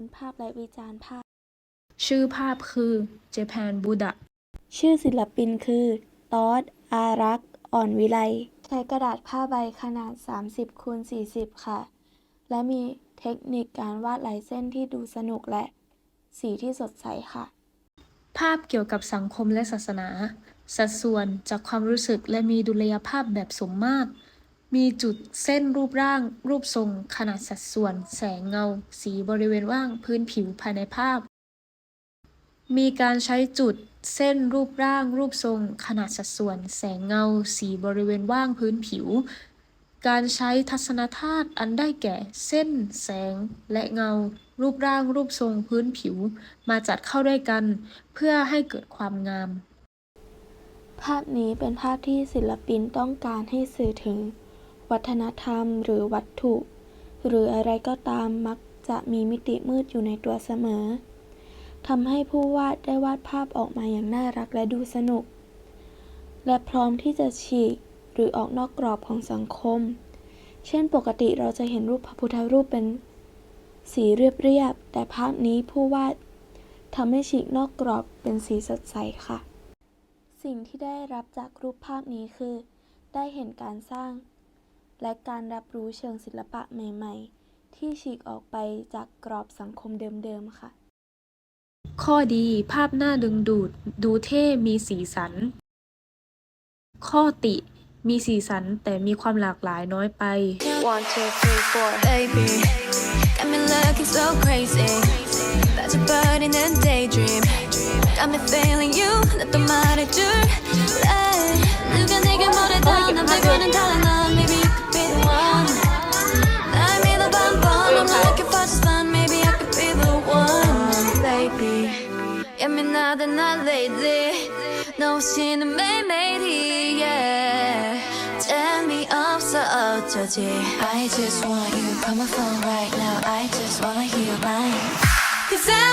ญภาพและวิจารณ์ภาพ ชื่อภาพคือ Japan Buddha ชื่อศิลปินคือตอดอารักษ์ อ่อนวิไล ใช้กระดาษผ้าใบขนาด 30คูณ40 ค่ะ และมีเทคนิคการวาดลายเส้นที่ดูสนุกและสีที่สดใสค่ะ ภาพเกี่ยวกับสังคมและศาสนา สัดส่วนจากความรู้สึกและมีดุลยภาพแบบสมมาตร มีจุดเส้นรูปร่าง รูปทรง ขนาดสัดส่วน แสงเงา สีบริเวณว่างพื้นผิวภายในภาพ มีการใช้จุดเส้นรูปร่าง รูปทรง ขนาดสัดส่วน แสงเงา สีบริเวณว่างพื้นผิว การใช้ทัศนธาตุอันได้แก่ เส้น แสง และเงา รูปร่าง รูปทรงพื้นผิว มาจัดเข้าด้วยกัน เพื่อให้เกิดความงาม ภาพนี้เป็นภาพที่ศิลปินต้องการให้สื่อถึง วัฒนธรรมหรือวัตถุ หรืออะไรก็ตามมักจะมีมิติมืดอยู่ในตัวเสมอทำให้ผู้วาดได้วาดภาพออกมาอย่างน่ารักและดูสนุก และพร้อมที่จะฉีกหรือออกนอกกรอบของสังคม เช่นปกติเราจะเห็นรูปพระพุทธรูปเป็นสีเรียบๆ แต่ภาพนี้ผู้วาดทำให้ฉีกนอกกรอบเป็นสีสดใสค่ะ สิ่งที่ได้รับจากรูปภาพนี้คือ ได้เห็นการสร้าง และการรับรู้เชิงศิลปะใหม่ ๆ ที่ฉีกออกไปจากกรอบสังคมเดิมๆค่ะ ข้อดีภาพน่าดึงดูด ดูเท่มีสีสัน ข้อติมีสีสันแต่มีความหลากหลายน้อยไป one two three four Baby, got me looking so crazy. That's a bird in a daydream. Got me feeling you, not the matter, dude. 예민하다 난 lately. 너 없이는 매일매일이 yeah. 재미없어 어쩌지 I just want you call my phone right now I just wanna hear your line Cause I